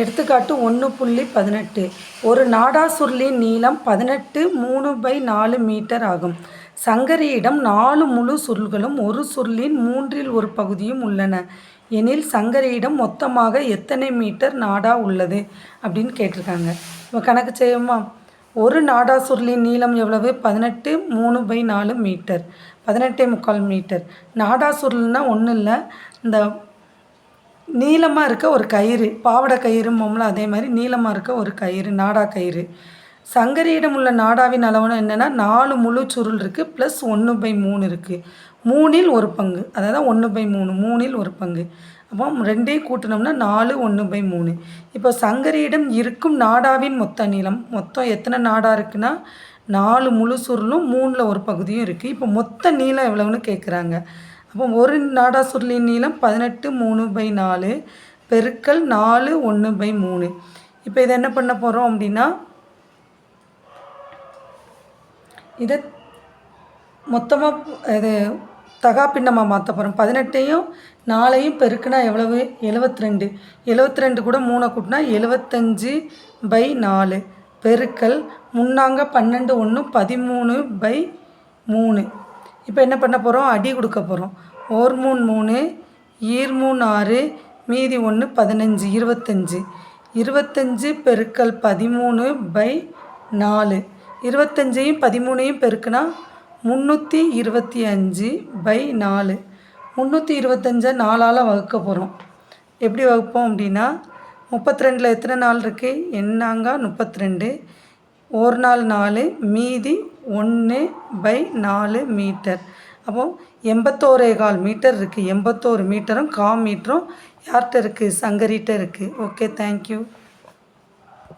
எடுத்துக்காட்டு ஒன்று புள்ளி பதினெட்டு. ஒரு நாடாசுருளின் நீளம் பதினெட்டு மூணு பை நாலு மீட்டர் ஆகும். சங்கரியிடம் நாலு முழு சுருள்களும் ஒரு சுருளின் மூன்றில் ஒரு பகுதியும் உள்ளன. எனில் சங்கரியிடம் மொத்தமாக எத்தனை மீட்டர் நாடா உள்ளது அப்படின்னு கேட்டிருக்காங்க. இப்போ கணக்கு செய்யுமா ஒரு நாடா சுருளின் நீளம் எவ்வளவு? பதினெட்டு மூணு பை நாலு மீட்டர். பதினெட்டே முக்கால் மீட்டர். நாடா சுருள்னால் ஒன்றும் இல்லை இந்த நீளமாக இருக்க ஒரு கயிறு பாவாடை கயிறும்போம்ல அதே மாதிரி நீளமாக இருக்க ஒரு கயிறு நாடா கயிறு. சங்கரியிடம் உள்ள நாடாவின் அளவுன்னு என்னென்னா நாலு முழு சுருள் இருக்குது ப்ளஸ் ஒன்று பை மூணு இருக்குது மூணில் ஒரு பங்கு அதாவது ஒன்று பை மூணு மூணில் ஒரு பங்கு. அப்போ ரெண்டையும் கூட்டினோம்னா நாலு ஒன்று பை மூணு. இப்போ சங்கரியிடம் இருக்கும் நாடாவின் மொத்த நீளம் மொத்தம் எத்தனை நாடா இருக்குன்னா நாலு முழு சுருளும் மூணில் ஒரு பகுதியும் இருக்குது இப்போ மொத்த நீளம் எவ்வளவுன்னு கேட்குறாங்க அப்போ ஒரு நாடா சுருளின் நீளம் பதினெட்டு மூணு பை நாலு பெருக்கல் நாலு ஒன்று பை மூணு. இப்போ இதை என்ன பண்ண போகிறோம் அப்படின்னா இதை மொத்தமாக இது தகா பின்னமாக மாற்ற போகிறோம் பதினெட்டையும் நாலையும் பெருக்குனா எவ்வளவு? எழுபத்தி ரெண்டு எழுபத்தி ரெண்டு கூட மூணை கூட்டினா எழுபத்தஞ்சு பை நாலு. பெருக்கல் முன்னாங்க பன்னெண்டு ஒன்று பதிமூணு பை மூணு. இப்போ என்ன பண்ண போகிறோம் அடி கொடுக்க போகிறோம் ஓர் மூணு மூணு ஈர் மூணு ஆறு மீதி ஒன்று பதினஞ்சு இருபத்தஞ்சி. இருபத்தஞ்சி பெருக்கல் பதிமூணு பை நாலு. இருபத்தஞ்சையும் பதிமூணையும் பெருக்குனா முந்நூற்றி இருபத்தி அஞ்சு பை நாலு. முந்நூற்றி இருபத்தஞ்சை நாலால் வகுக்க போகிறோம் எப்படி வகுப்போம் அப்படின்னா முப்பத்தி ரெண்டில் எத்தனை நாள் இருக்குது என்னாங்க முப்பத்தி ரெண்டு ஒரு நாள் நாலு மீதி ஒன்று பை நாலு மீட்டர். அப்போ எண்பத்தோரே கால் மீட்டர் இருக்குது எண்பத்தோரு மீட்டரும் கா மீட்டரும் யார்கிட்ட இருக்குது சங்கரிகிட்ட இருக்குது ஓகே தேங்க்யூ